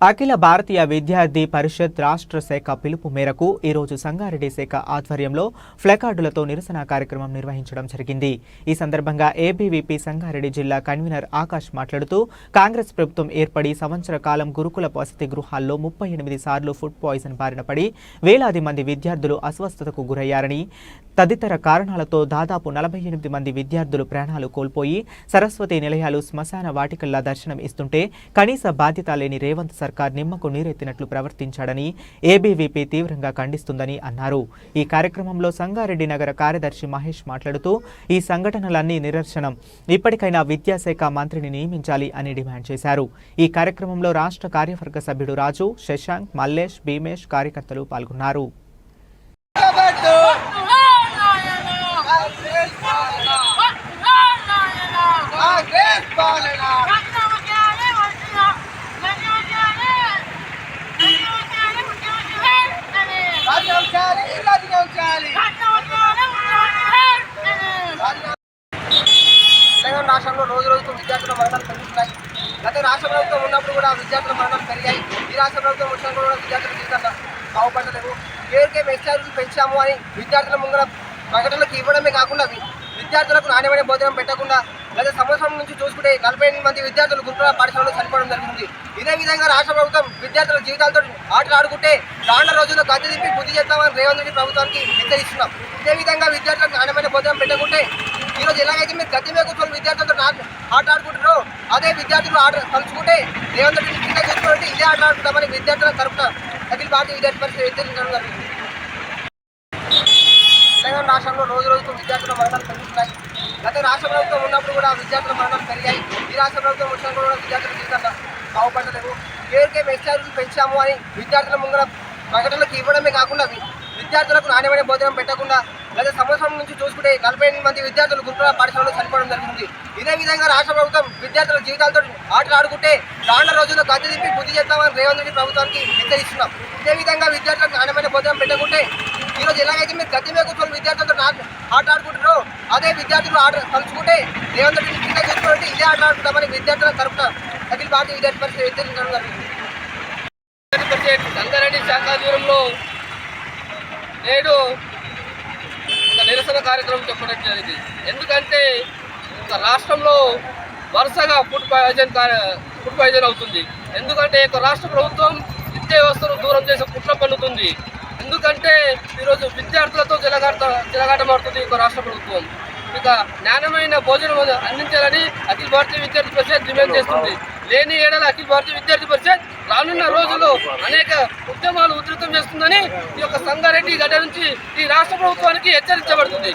అఖిల భారతీయ విద్యార్థి పరిషత్ రాష్ట్ర శాఖ పిలుపు మేరకు ఈరోజు సంగారెడ్డి శాఖ ఆధ్వర్యంలో ఫ్లెకార్డులతో నిరసన కార్యక్రమం నిర్వహించడం జరిగింది. ఈ సందర్భంగా ఏబీవీపీ సంగారెడ్డి జిల్లా కన్వీనర్ ఆకాష్ మాట్లాడుతూ కాంగ్రెస్ ప్రభుత్వం ఏర్పడి సంవత్సర కాలం గురుకుల వసతి గృహాల్లో ముప్పై ఎనిమిది సార్లు ఫుడ్ పాయిజన్ బారిన పడి వేలాది మంది విద్యార్థులు అస్వస్థతకు గురయ్యారని తదితర కారణాలతో దాదాపు నలభై ఎనిమిది మంది విద్యార్థులు ప్రాణాలు కోల్పోయి సరస్వతి నిలయాలు శ్మశాన వాటికల్లా దర్శనం ఇస్తుంటే కనీస బాధ్యత లేని రేవంత్ సర్కార్ నిమ్మకు నీరెత్తినట్లు ప్రవర్తించాడని ఏబీవీపీ తీవ్రంగా ఖండిస్తుందని అన్నారు. ఈ కార్యక్రమంలో సంగారెడ్డి నగర కార్యదర్శి మహేష్ మాట్లాడుతూ ఈ సంఘటనలన్నీ నిదర్శనం. ఇప్పటికైనా విద్యాశాఖ మంత్రిని నియమించాలి అని డిమాండ్ చేశారు. ఈ కార్యక్రమంలో రాష్ట్ర కార్యవర్గ సభ్యుడు రాజు శశాంక్ మల్లేష్ భీమేష్ కార్యకర్తలు పాల్గొన్నారు. కాంగ్రెస్ పాలన రాజ్యం చేయాలి రాజ్యం చేయాలి తెలంగాణ రాష్ట్రంలో రోజు రోజుకు విద్యార్థుల మరణాలు పెరుగుతున్నాయి. గత రాష్ట్ర ప్రభుత్వం ఉన్నప్పుడు కూడా విద్యార్థుల మరణాలు పెరిగాయి. ఈ రాష్ట్ర ప్రభుత్వం వచ్చినప్పుడు కూడా విద్యార్థుల జీవితాలు బాగుపడలేవు పేరుకే మెచ్చార్జీలు పెంచాము అని విద్యార్థుల ముందర ప్రకటనలకు ఇవ్వడమే కాకుండా విద్యార్థులకు నాణ్యమైన భోజనం పెట్టకుండా గత సంవత్సరం నుంచి చూసుకుంటే నలభై ఎనిమిది మంది విద్యార్థులు గురుకుల పాఠశాలలో చనిపోవడం జరిగింది. ఇదే విధంగా రాష్ట్ర ప్రభుత్వం విద్యార్థుల జీవితాలతో ఆటలు ఆడుకుంటే రానున్న రోజుల్లో గద్దె దింపి బుద్ధి చేస్తామని రేవంత్ రెడ్డి ప్రభుత్వానికి హెచ్చరిస్తున్నాం. ఇదే విధంగా విద్యార్థులకు నాణ్యమైన భోజనం పెట్టకుంటే ఈరోజు ఎలాగైతే మీరు గద్దె మీద కూర్చొని విద్యార్థులతో నా- ఆట ఆడుకుంటారో అదే విద్యార్థులు ఆట కలుసుకుంటే రేవంత్ రెడ్డి కింద కూర్చోబెట్టి ఇదే ఆట ఆడుకుంటామని విద్యార్థుల తరఫున అఖిల భారతీయ విద్యార్థి పరిషత్ హెచ్చరించడం తెలంగాణ రాష్ట్రంలో రోజు రోజుకు విద్యార్థుల మరణాలు పెరుగుతున్నాయి. గత రాష్ట్ర ప్రభుత్వం ఉన్నప్పుడు కూడా విద్యార్థుల మరణాలు పెరిగాయి. ఈ రాష్ట్ర ప్రభుత్వం వచ్చినప్పుడు కూడా విద్యార్థుల జీవితాలు బాగుపడలేవు పేరుకే మెచ్చార్జీలు పెంచాము అని విద్యార్థుల ముందర ప్రకటనలకు ఇవ్వడమే కాకుండా విద్యార్థులకు నాణ్యమైన భోజనం పెట్టకుండా గత సంవత్సరం నుంచి చూసుకుంటే నలభై ఎనిమిది మంది విద్యార్థులు గురుకుల పాఠశాలలో చనిపోవడం జరిగింది. ఇదే విధంగా రాష్ట్ర ప్రభుత్వం విద్యార్థుల జీవితాలతో ఆటలు ఆడుకుంటే రానున్న రోజుల్లో గద్దె దింపి బుద్ధి చేస్తామని రేవంత్ రెడ్డి ప్రభుత్వానికి హెచ్చరిస్తున్నాం. ఇదే విధంగా విద్యార్థులకు నాణ్యమైన భోజనం పెట్టకుంటే ఈరోజు ఎలాగైతే మీరు గద్దె మీద కూర్చొని విద్యార్థులతో ఆట ఆడుకుంటారో అదే విద్యార్థులు ఆట కలుసుకుంటే రేవంత్ రెడ్డి కింద కూర్చోబెట్టి ఇదే ఆట ఆడుకుంటామని విద్యార్థుల తరఫున అఖిల భారతీయ విద్యార్థి పరిషత్ హెచ్చరించడం జరిగింది. సంగారెడ్డి నేడు నిరసన కార్యక్రమం చెప్పడం జరిగింది. ఎందుకంటే ఒక రాష్ట్రంలో వరుసగా ఫుడ్ పాయిజన్ ఫుడ్ పాయిజన్ అవుతుంది. ఎందుకంటే ఒక రాష్ట్ర ప్రభుత్వం విద్యా వ్యవస్థను దూరం చేసే కుట్ర పన్నుతుంది. ఎందుకంటే ఈరోజు విద్యార్థులతో జలగాట జలగాటమాడుతుంది ఒక రాష్ట్ర ప్రభుత్వం. ఇక నాణ్యమైన భోజనం అందించాలని అఖిల భారతీయ విద్యార్థి పరిషత్ డిమాండ్ చేస్తుంది. లేని ఏడాది అఖిల భారతీయ విద్యార్థి పరిషత్ రానున్న రోజుల్లో అనేక ఉద్యమాలు ఉధృతం చేస్తుందని ఈ యొక్క సంగారెడ్డి గడ్డ నుంచి ఈ రాష్ట్ర ప్రభుత్వానికి హెచ్చరించబడుతుంది.